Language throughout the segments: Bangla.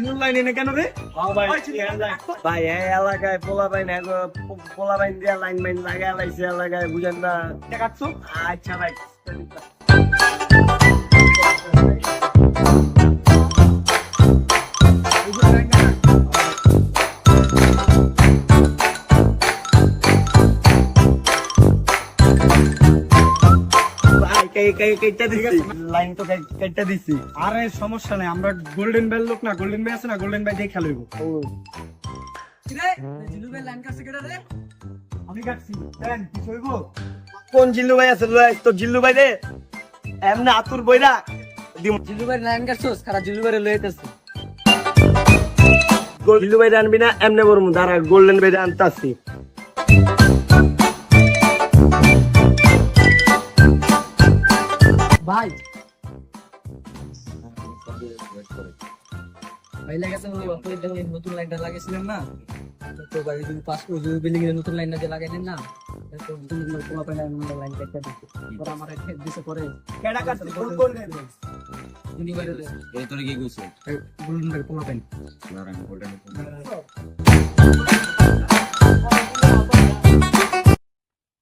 সিনুর লাইন এনে কেন রে? ভাই এই এলাকায় পোলা বাইন পোলা বাইন দিয়া লাইন মাইন লাগাই লাইছে এলাকায় বুঝেন না। দেখাচ্ছ? আচ্ছা ভাই। লাইন তো কেটে দিছি। আরে সমস্যা নাই আমরা গোল্ডেন বেল লোক না গোল্ডেন ভাই আছে না গোল্ডেন ভাই দিয়ে খেলব আমি কাটছি। কোন জিল্লু ভাই আছে লয় তো জিল্লু ভাই রে এমনি আতুর বইরা। দিম। জিলুবাড়ি লাইন কাটছোস? খারাপ জিলুবাড়ি লইতেছে জিল্লু ভাই আনবি না এমনি বলব দাঁড়া গোল্ডেন ভাই আনতাছি। ভাই। ভাই লাগাছে নতুন লাইনটা লাগাইছিলেন না? তো ভাই যদি পাস ওই বিল্ডিং এর নতুন লাইনটা যে লাগাইলেন না তো তুমি তোমার পাইনা লাইন কাটতে দিতে পরে আমার এক দিছে পরে। কেডা কাটছে কোন কোন জিলুবাড়ি এই তোরে কি কইছে? গোল্ডেন তোমার গোল্ডেন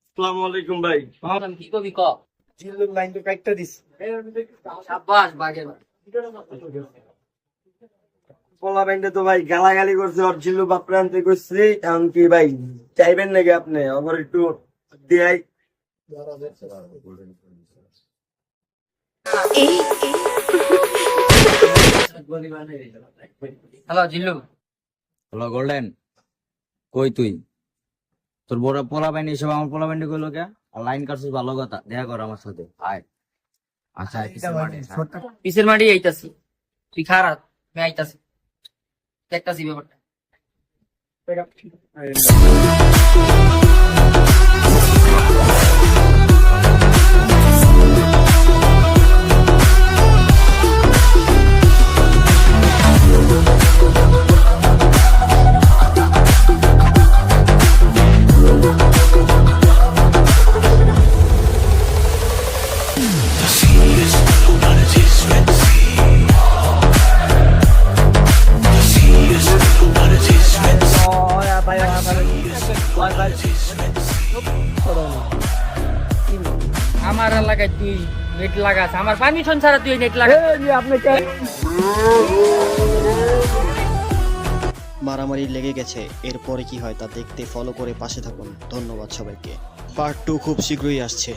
আসসালামু আলাইকুম ভাই। কি কবি ক? জিল্লু লাইন তো কাটতে বাগের পোলা বাইন্ডে তো ভাই গালাগালি করছে আর জিল্লু বাপরে আনতে করছে এমনকি ভাই চাইবেন নাকি আপনি? আমার একটু হ্যালো জিল্লু। হলো গোল্ডেন। কই তুই? তোর বড় পোলা বাইনি এসব আমার পোলা বাইনি কইলো কে? লাইন কাটছিস ভালো কথা দেখা কর আমার সাথে আয়। আচ্ছা। পিসের মাটি আইতাছি। তুই খারাপ আমি আইতাছি। দেখতাছি ব্যাপারটা। আমার এলাকায় তুই নেট লাগাস। আমার পারমিশন ছাড়া তুই নেট লাগাস। মারামারি লেগে গেছে। এরপরে কি হয় তা দেখতে ফলো করে পাশে থাকুন। ধন্যবাদ সবাইকে। পার্ট টু খুব শীঘ্রই আসছে।